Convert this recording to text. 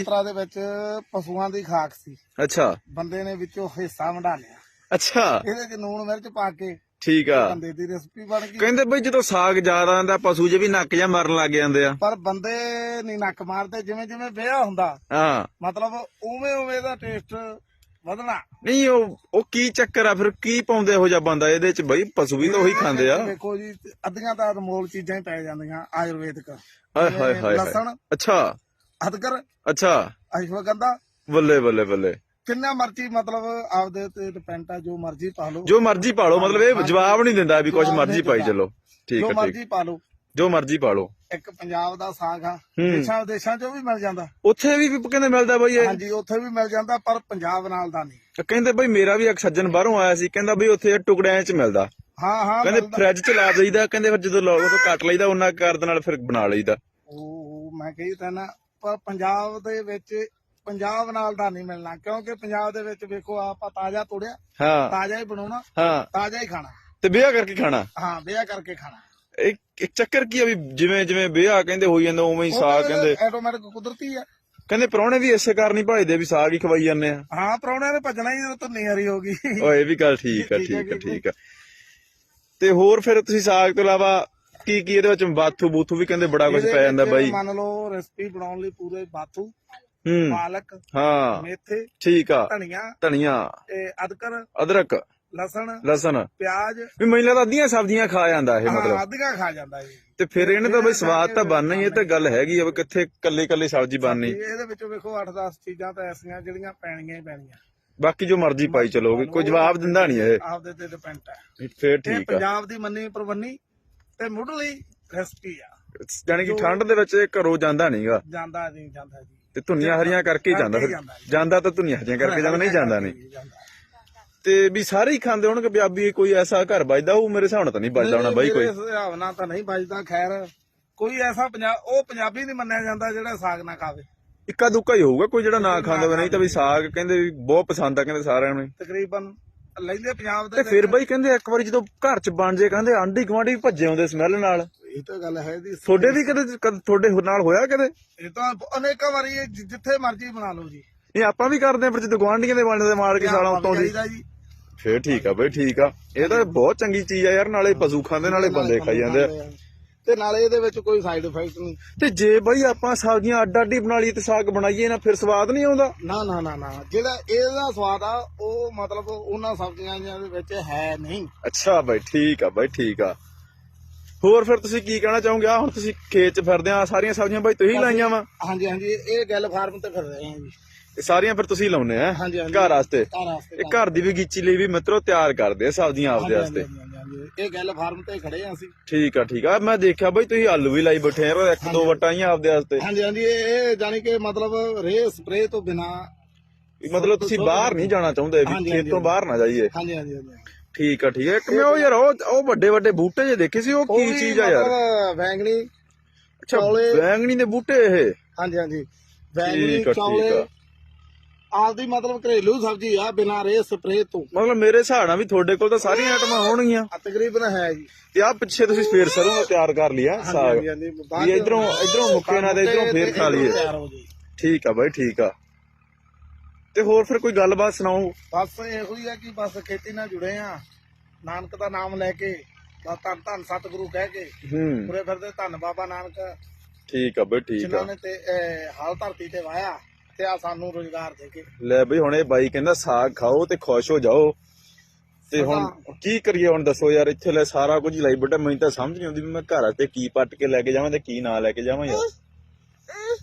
ਯਾਤਰਾ ਦੇ ਵਿੱਚ ਪਸ਼ੂਆਂ ਦੀ ਖਾਕ ਸੀ। ਅੱਛਾ। ਬੰਦੇ ਨੇ ਵਿੱਚੋਂ ਹਿੱਸਾ ਵੰਡਾ ਲਿਆ। ਅੱਛਾ। ਇਹਦੇ 'ਚ ਨੂਣ ਮਿਰਚ ਪਾ ਕੇ ਠੀਕ ਆ। ਬੰਦੇ ਦੀ ਰੈਸਪੀ ਬਣ ਗਈ। ਕਹਿੰਦੇ ਬਈ ਜਦੋਂ ਸਾਗ ਜ਼ਿਆਦਾ ਆਂਦਾ ਪਸ਼ੂ ਜੇ ਵੀ ਨੱਕ ਜਾਂ ਮਰਨ ਲੱਗ ਜਾਂਦੇ ਆ। ਪਰ ਬੰਦੇ ਨਹੀਂ ਨੱਕ ਮਾਰਦੇ ਜਿਵੇਂ ਜਿਵੇਂ ਵਿਆਹ ਹੁੰਦਾ ਹਾਂ। ਮਤਲਬ ਉਵੇਂ ਉਵੇਂ ਦਾ ਟੇਸਟ ਵਧਣਾ। ਨਹੀਂ ਉਹ ਉਹ ਕੀ ਚੱਕਰ ਆ? ਫਿਰ ਕੀ ਪਾਉਂਦੇ ਇਹੋ ਜਿਹਾ ਬੰਦਾ? ਇਹਦੇ ਚ ਬਈ ਪਸ਼ੂ ਵੀ ਤਾਂ ਉਹੀ ਖਾਂਦੇ ਆ। ਦੇਖੋ ਜੀ ਅੱਧੀਆਂ ਤਾਂ ਅਨਮੋਲ ਚੀਜ਼ਾਂ ਹੀ ਪੈ ਜਾਂਦੀਆਂ ਆਯੁਰਵੇਦਿਕ। ਹਾਏ ਹਾਏ ਹਾਏ। ਲਸਣ। ਅੱਛਾ। ਅਦਕਰ ਅੱਛਾ। ਅਸ਼ਵਗੰਧਾ ਬੱਲੇ ਬੱਲੇ ਬੱਲੇ। ਕਿੰਨਾ ਮਰਜ਼ੀ ਮਤਲਬ ਆਪਦੇ ਤੇ ਡਿਪੈਂਡ ਆ ਜੋ ਮਰਜ਼ੀ ਪਾ ਲਓ। ਜੋ ਮਰਜ਼ੀ ਪਾਲੋ ਮਤਲਬ ਇਹ ਜਵਾਬ ਨਹੀਂ ਦਿੰਦਾ ਵੀ ਕੁਝ ਮਰਜ਼ੀ ਪਾਈ। ਚੱਲੋ। ਠੀਕ ਜੋ ਹੈ ਠੀਕ। ਮਰਜ਼ੀ ਪਾ ਲਓ। ਜੋ ਮਰਜ਼ੀ ਪਾਲੋ ਇੱਕ ਪੰਜਾਬ ਦਾ ਸਾਗ ਆ। ਦੇਸ਼ਾਂ ਵਿਦੇਸ਼ਾਂ 'ਚੋਂ ਵੀ ਮਿਲ ਜਾਂਦਾ। ਉੱਥੇ ਵੀ ਕਹਿੰਦੇ ਮਿਲਦਾ ਬਈ ਇਹ? ਹਾਂਜੀ ਉੱਥੇ ਵੀ ਮਿਲ ਜਾਂਦਾ ਪਰ ਪੰਜਾਬ ਨਾਲ ਦਾ ਨਹੀਂ। ਕਹਿੰਦੇ ਬਈ ਮੇਰਾ ਵੀ ਇੱਕ ਸੱਜਣ ਬਾਹਰੋਂ ਆਇਆ ਸੀ ਕਹਿੰਦਾ ਬਈ ਉੱਥੇ ਟੁਕੜਿਆਂ ਚ ਮਿਲਦਾ। ਹਾਂ ਹਾਂ ਕਹਿੰਦੇ। ਫ੍ਰਿਜ ਚ ਲਾ ਦਈਦਾ ਕਹਿੰਦੇ ਫਿਰ ਜਦੋਂ ਲੋਕ ਉਹ ਕੱਟ ਲਈਦਾ ਉਹਨਾਂ ਕਰ ਦੇ ਨਾਲ ਫਿਰ ਬਣਾ ਲਈਦਾ। ਉਹ ਮੈਂ ਕਹੀ ਤਾਂ ਨਾ ਪਰ ਪੰਜਾਬ ਦੇ ਵਿੱਚ ਪੰਜਾਬ ਨਾਲ ਦਾ ਨਹੀਂ ਮਿਲਣਾ ਕਿਉਂਕਿ ਪੰਜਾਬ ਦੇ ਵਿੱਚ ਵੇਖੋ ਆਪਾਂ ਤਾਜ਼ਾ ਤੋੜਿਆ ਹਾਂ। ਤਾਜ਼ਾ ਹੀ ਬਣਾਉਣਾ ਹਾਂ। ਤਾਜ਼ਾ ਹੀ ਖਾਣਾ। ਤੇ ਵਿਆਹ ਕਰਕੇ ਖਾਣਾ? ਹਾਂ ਵਿਆਹ ਕਰਕੇ ਖਾਣਾ। ਇੱਕ ਇੱਕ ਚੱਕਰ ਕੀ ਆ ਵੀ ਜਿਵੇਂ ਜਿਵੇਂ ਵਿਆਹ ਕਹਿੰਦੇ ਹੋਈ ਜਾਂਦਾ ਉਵੇਂ ਹੀ ਸਾਗ ਕਹਿੰਦੇ। ਆਟੋਮੈਟਿਕ ਕੁਦਰਤੀ ਆ। ਕਹਿੰਦੇ ਪ੍ਰਾਹੁਣੇ ਵੀ ਇਸੇ ਕਾਰਨ ਹੀ ਭਜਦੇ ਵੀ ਸਾਗ ਹੀ ਖਵਾਈ ਜਾਂਦੇ ਆ। ਹਾਂ ਪਰੌਣਿਆਂ ਨੇ ਭੱਜਣਾ ਹੀ ਧੁੰਨੀ ਹਰੀ ਹੋ ਗਈ। ਓਏ ਇਹ ਵੀ ਗੱਲ ਠੀਕ ਆ ਠੀਕ ਆ। ਠੀਕ ਆ। ਤੇ ਹੋਰ ਫਿਰ ਤੁਸੀਂ ਸਾਗ ਤੋਂ ਇਲਾਵਾ ਕੀ ਕੀ ਇਹਦੇ ਵਿੱਚ ਬਾਥੂ ਬੂਥੂ ਵੀ ਕਹਿੰਦੇ ਬੜਾ ਕੁਝ ਪੈ ਜਾਂਦਾ ਬਾਈ। ਮੰਨ ਲਓ ਰੈਸਪੀ ਬਣਾਉਣ ਲਈ ਪੂਰੇ ਬਾਥੂ ਹੂੰ। ਪਾਲਕ ਹਾਂ। ਮੇਥੇ ਠੀਕ ਆ। ਧਨੀਆ ਧਨੀਆ। ਤੇ ਅਦਰਕ ਅਦਰਕ। ਲਸਣ ਲਸਣ। ਪਿਆਜ਼। ਵੀ ਮੈਨੂੰ ਲੱਗਦਾ ਅੱਧੀਆਂ ਸਬਜ਼ੀਆਂ ਖਾ ਜਾਂਦਾ ਇਹ ਮਤਲਬ। ਅਧਿਕਾ ਖਾ ਜਾਂਦਾ ਜੀ ਤੇ ਫਿਰ ਇਹਨੇ ਤਾਂ ਬਈ ਸਵਾਦ ਤਾਂ ਬਣਨਾ ਹੀ ਇਹ ਤਾਂ ਗੱਲ ਹੈਗੀ ਆ ਵੀ ਕਿੱਥੇ ਕੱਲੇ ਕੱਲੇ ਸਬਜ਼ੀ ਬਣਨੀ। ਇਹਦੇ ਵਿੱਚੋਂ ਵੇਖੋ 8-10 ਚੀਜ਼ਾਂ ਤਾਂ ਐਸੀਆਂ ਜਿਹੜੀਆਂ ਪੈਣੀਆਂ ਹੀ ਪੈਣੀਆਂ। ਬਾਕੀ ਜੋ ਮਰਜ਼ੀ ਪਾਈ ਚਲੋਗੇ ਕੋਈ ਜਵਾਬ ਦਿੰਦਾ ਨਹੀਂ ਇਹ। ਆਪਦੇ ਤੇ ਡਿਪੈਂਡ ਹੈ। ਫੇਰ ਇਹ ਠੀਕ ਆ। ਪੰਜਾਬ ਦੀ ਮੰਨੀ ਪ੍ਰਵੰਨੀ ਤੇ ਮੁੱਢਲੀ ਰੈਸਪੀ ਆ। ਜਾਣੀ ਕਿ ਠੰਡ ਦੇ ਵਿੱਚ ਇਹ ਘਰੋਂ ਜਾਂਦਾ ਨਹੀਂਗਾ। ਜਾਂਦਾ ਨਹੀਂ ਜਾਂਦਾ ਜੀ। ਤੇ ਧੁੰਨੀਆਂ ਹਰੀਆਂ ਕਰਕੇ ਹੀ ਜਾਂਦਾ ਫਿਰ। ਜਾਂਦਾ ਤਾਂ ਧੁੰਨੀਆਂ ਹਰੀਆਂ ਕਰਕੇ ਜਾਂਦਾ ਨਹੀਂ ਜਾਂਦਾ ਨਹੀਂ। ਤੇ ਵੀ ਸਾਰੇ ਹੀ ਖਾਂਦੇ ਹੋਣਗੇ ਪੰਜਾਬੀ ਕੋਈ ਐਸਾ ਘਰ ਵੱਜਦਾ ਉਹ ਮੇਰੇ ਹਿਸਾਬ ਨਾਲ ਤਾਂ ਨਹੀਂ ਵੱਜਦਾ ਹੋਣਾ ਬਾਈ ਕੋਈ। ਮੇਰੇ ਹਿਸਾਬ ਨਾਲ ਤਾਂ ਨਹੀਂ ਵੱਜਦਾ ਖੈਰ। ਕੋਈ ਐਸਾ ਪੰਜਾਬ ਉਹ ਪੰਜਾਬੀ ਨਹੀਂ ਮੰਨਿਆ ਜਾਂਦਾ ਜਿਹੜਾ ਸਾਗ ਨਾ ਖਾਵੇ। ਇੱਕਾ ਦੁੱਕਾ ਹੀ ਹੋਊਗਾ ਕੋਈ ਜਿਹੜਾ ਨਾ ਖਾਂਦਾ ਹੋਵੇ ਨਹੀਂ ਤਾਂ ਵੀ ਸਾਗ ਕਹਿੰਦੇ ਵੀ ਬਹੁਤ ਪਸੰਦ ਆ ਕਹਿੰਦੇ ਸਾਰਿਆਂ ਨੂੰ। ਤਕਰੀਬਨ ਲੈਂਦੇ ਪੰਜਾਬ ਤੇ ਦੇ ਫਿਰ ਬਾਈ ਕਹਿੰਦੇ ਇੱਕ ਵਾਰੀ ਜਦੋਂ ਘਰ ਚ ਬਣ ਜੇ ਕਹਿੰਦੇ ਆਂਢੀ ਗੁਆਂਢੀ ਵੀ ਭੱਜੇ ਆਉਂਦੇ ਸਮੈਲ ਨਾਲ। ਇਹ ਤਾਂ ਗੱਲ ਹੈ ਦੀ ਤੁਹਾਡੇ ਵੀ ਕਦੇ ਕਦੇ ਤੁਹਾਡੇ ਨਾਲ ਹੋਇਆ ਕਦੇ? ਇਹ ਤਾਂ ਅਨੇਕਾਂ ਵਾਰੀ ਇਹ ਜਿ- ਜਿੱਥੇ ਮਰਜ਼ੀ ਬਣਾ ਲਓ ਜੀ। ਇਹ ਆਪਾਂ ਵੀ ਕਰਦੇ ਆ ਪਰ ਜਦੋਂ ਗੁਆਂਢੀਆਂ ਦੇ ਬਣਦੇ ਮਾਰ ਕੇ ਸਾਲਾ ਉਤੋਂ ਦੀ। ਜੀ। ਫੇਰ ਠੀਕ ਆ ਬਈ ਠੀਕ ਆ। ਇਹ ਤਾਂ ਬਹੁਤ ਚੰਗੀ ਚੀਜ਼ ਆ ਯਾਰ ਨਾਲੇ ਪਸ਼ੂ ਖਾਂਦੇ ਨਾਲੇ ਬੰਦੇ ਖਾਈ ਜਾਂਦੇ ਆ। ਤੇ ਨਾਲੇ ਇਹਦੇ ਵਿੱਚ ਕੋਈ ਸਾਈਡ ਇਫੈਕਟ ਨਹੀਂ। ਤੇ ਜੇ ਬਈ ਆਪਾਂ ਸਬਜ਼ੀਆਂ ਅੱਡ ਅੱਡ ਹੀ ਬਣਾ ਲਈਏ ਤੇ ਸਾਗ ਬਣਾਈਏ ਨਾ ਫਿਰ ਸਵਾਦ ਨਹੀਂ ਆਉਂਦਾ? ਨਾ ਨਾ ਨਾ ਨਾ। ਜਿਹੜਾ ਇਹਦਾ ਸਵਾਦ ਆ ਉਹ ਮਤਲਬ ਉਹਨਾਂ ਸਬਜ਼ੀਆਂ ਦੇ ਵਿੱਚ ਹੈ ਨਹੀਂ। ਅੱਛਾ ਬਾਈ ਠੀਕ ਆ ਬਾਈ ਠੀਕ ਆ। ਹੋਰ ਫਿਰ ਤੁਸੀਂ ਕੀ ਕਹਿਣਾ ਚਾਹੋਗੇ? ਆ ਹੁਣ ਤੁਸੀਂ ਖੇਤ 'ਚ ਫਿਰਦੇ ਆ ਸਾਰੀਆਂ ਸਬਜ਼ੀਆਂ ਬਾਈ ਤੁਸੀਂ ਲਾਈਆਂ ਵਾ? ਹਾਂਜੀ ਹਾਂਜੀ ਇਹ ਗੱਲ ਫਾਰਮ ਤੇ ਫਿਰ ਰਹੇ ਹਾਂ ਜੀ। ਇਹ ਸਾਰੀਆਂ ਫਿਰ ਤੁਸੀਂ ਲਾਉਨੇ ਆ। ਘਰ ਵਾਸਤੇ? ਇਹ ਘਰ ਦੀ ਬਗੀਚੀ ਲਈ ਵੀ ਮਿੱਤਰੋ ਤਿਆਰ ਕਰਦੇ ਆ ਸਬਜ਼ੀਆਂ ਆਪਦੇ ਵਾਸਤੇ। ਇਹ ਗੱਲ ਫਾਰਮ ਤੇ ਖੜੇ ਆ ਅਸੀਂ। ਠੀਕ ਆ ਠੀਕ ਆ। ਮੈਂ ਦੇਖਿਆ ਬਾਈ ਤੁਸੀਂ ਆਲੂ ਵੀ ਲਾਈ ਬੈਠੇ ਆ ਇੱਕ ਦੋ ਵਟਾਂ ਹੀ ਆਪਦੇ ਵਾਸਤੇ। ਹਾਂਜੀ ਹਾਂਜੀ ਇਹ ਜਾਨੀ ਕਿ ਮਤਲਬ ਰੇ ਸਪਰੇ ਤੋਂ ਬਿਨਾ ਮਤਲਬ ਤੁਸੀਂ ਬਾਹਰ ਨਹੀਂ ਜਾਣਾ ਚਾਹੁੰਦੇ ਵੀ ਖੇਤ ਤੋਂ ਬਾਹਰ ਨਾ ਜਾਈਏ। ਹਾਂਜੀ ਹਾਂਜੀ ਹਾਂਜੀ। ਠੀਕ ਆ ਠੀਕ ਆ। ਇੱਕ ਮੈਂ ਉਹ ਯਾਰ ਉਹ ਉਹ ਵੱਡੇ ਵੱਡੇ ਬੂਟੇ ਜੇ ਦੇਖੇ ਸੀ ਉਹ ਕੀ ਚੀਜ਼ ਆ ਯਾਰ? ਵੈਂਗਣੀ ਅੱਛਾ ਬੈਂਗਣੀ ਦੇ ਬੂਟੇ ਇਹ? ਹਾਂਜੀ ਹਾਂਜੀ। ਠੀਕ ਚੌਲੇ। ਆਪਦੀ ਮਤਲਬ ਘਰੇਲੂ ਸਬਜ਼ੀ ਆ ਬਿਨਾ ਰੇ ਸਪਰੇ ਤੋਂ। ਮਤਲਬ ਮੇਰੇ ਹਿਸਾਬ ਨਾਲ ਵੀ ਤੁਹਾਡੇ ਕੋਲ ਤਾਂ ਸਾਰੀਆਂ ਆਈਟਮਾਂ ਹੋਣਗੀਆਂ। ਆ ਤਕਰੀਬਨ ਹੈ ਜੀ। ਤੇ ਆ ਪਿੱਛੇ ਤੁਸੀਂ ਫੇਰ ਸਰੋਂ ਦਾ ਤਿਆਰ ਕਰ ਲਿਆ ਸਾਗ। ਹਾਂਜੀ ਹਾਂਜੀ ਬਾਅਦ ਵੀ ਚ- ਇਧਰੋਂ ਇਧਰੋਂ ਮੁੱਕੇ ਨਾ ਤੇ ਇਧਰੋਂ ਫੇਰ ਖਾ ਲਈਏ। ਤਿਆਰ ਹੋ ਜੀ। ਠੀਕ ਆ ਬਾਈ ਠੀਕ ਆ। ਤੇ ਹੋਰ ਫਿਰ ਕੋਈ ਗੱਲਬਾਤ ਸੁਣਾਓ? ਬਸ ਇਹੋ ਹੀ ਆ ਕਿ ਬਸ ਖੇਤੀ ਨਾਲ ਜੁੜੇ ਆ। ਨਾਨਕ ਦਾ ਨਾਮ ਲੈ ਕੇ ਬਸ ਧੰਨ ਧੰਨ ਸਤਿਗੁਰੂ ਕਹਿ ਕੇ ਹੂੰ। ਪੂਰੇ ਫਿਰਦੇ ਧੰਨ ਬਾਬਾ ਨਾਨਕ। ਠੀਕ ਆ ਬਾਈ ਠੀਕ ਜਿਨ੍ਹਾਂ ਆ ਨੇ ਤੇ ਹਾਲ ਧਰਤੀ ਤੇ ਵਾਇਆ ਤੇ ਆ ਸਾਨੂੰ ਰੋਜ਼ਗਾਰ ਦੇ ਕੇ। ਲੈ ਬਈ ਹੁਣ ਇਹ ਬਾਈ ਕਹਿੰਦਾ ਸਾਗ ਖਾਓ ਤੇ ਖੁਸ਼ ਹੋ ਜਾਓ। ਤੇ ਹੁਣ ਕੀ ਕਰੀਏ ਹੁਣ ਦੱਸੋ ਯਾਰ ਇੱਥੇ ਲੈ ਸਾਰਾ ਕੁਝ ਲਈ ਬੇਟਾ ਮੈਨੂੰ ਤਾਂ ਸਮਝ ਨਹੀਂ ਆਉਂਦੀ ਵੀ ਮੈਂ ਘਰ ਤੇ ਕੀ ਪੱਟ ਕੇ ਲੈ ਕੇ ਜਾਵਾਂ ਤੇ ਕੀ ਨਾ ਲੈ ਕੇ ਜਾਵਾਂ ਯਾਰ।